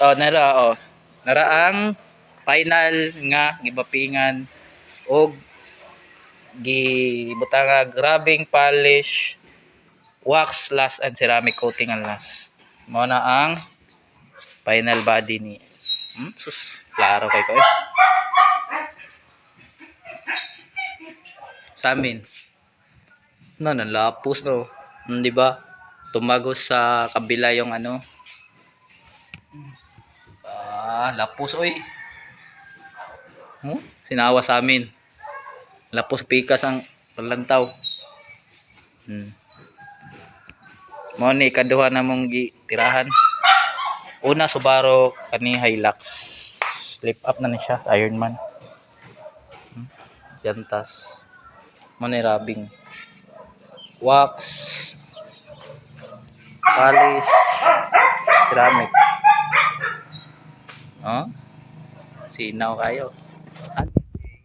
Oh, nara oh. Nara ang final nga gibapingan og gibutanga grabing polish wax last and ceramic coating ang last. Mao na ang final body ni. Hmm, sus, klaro kay ko eh. Sa amin. No, nanlapos no. Hmm, di ba? Tumagos sa kabila yung ano. Ah, lapos oy. Hmm? Sinawa sa amin. Lapos pikas ang palantaw. Hmm. Mo ni ikaduha na mong gitirahan. Una Subaru kani Hilux. Slip up na ni siya, Ironman. Hmm. Jantas. Mo ni rabing. Wax. Polish. Ceramic. Oh? Sinaw kayo. At